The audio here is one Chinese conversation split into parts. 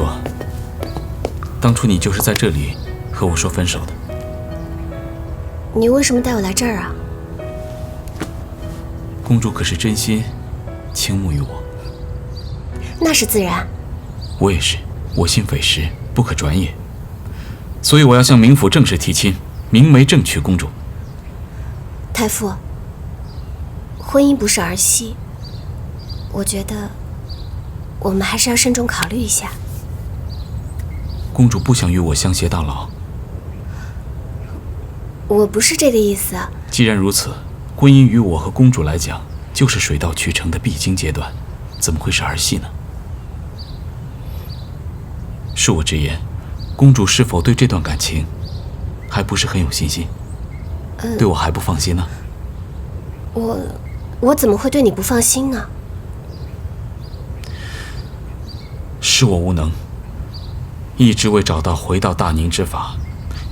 主，当初你就是在这里和我说分手的。你为什么带我来这儿啊？公主可是真心倾慕于我，那是自然。我也是，我心匪石，不可转也。所以我要向冥府正式提亲，明媒正娶公主。太傅，婚姻不是儿戏，我觉得我们还是要慎重考虑一下。公主不想与我相携到老。我不是这个意思。既然如此，婚姻于我和公主来讲，就是水到渠成的必经阶段，怎么会是儿戏呢？恕我直言，公主是否对这段感情还不是很有信心？对我还不放心呢？我我怎么会对你不放心呢？是我无能，一直未找到回到大宁之法。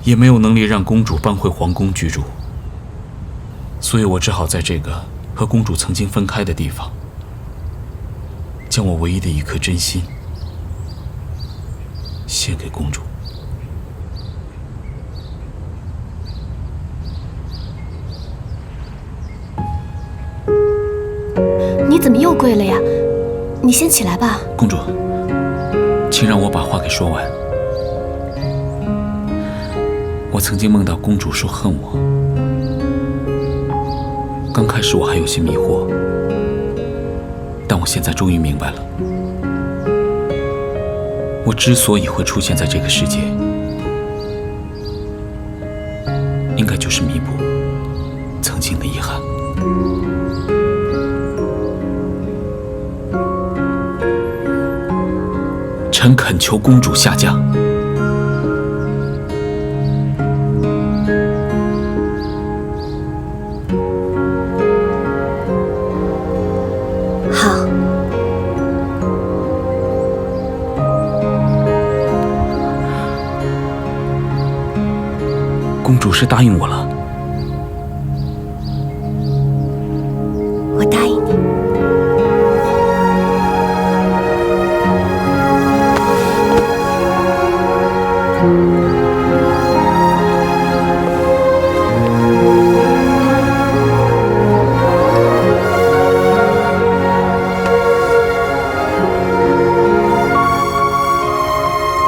也没有能力让公主搬回皇宫居住，所以我只好在这个和公主曾经分开的地方，将我唯一的一颗真心献给公主。你怎么又跪了呀？你先起来吧。公主，请让我把话给说完。我曾经梦到公主说恨我，刚开始我还有些迷惑，但我现在终于明白了，我之所以会出现在这个世界，应该就是弥补曾经的遗憾。臣恳求公主下嫁。公主是答应我了。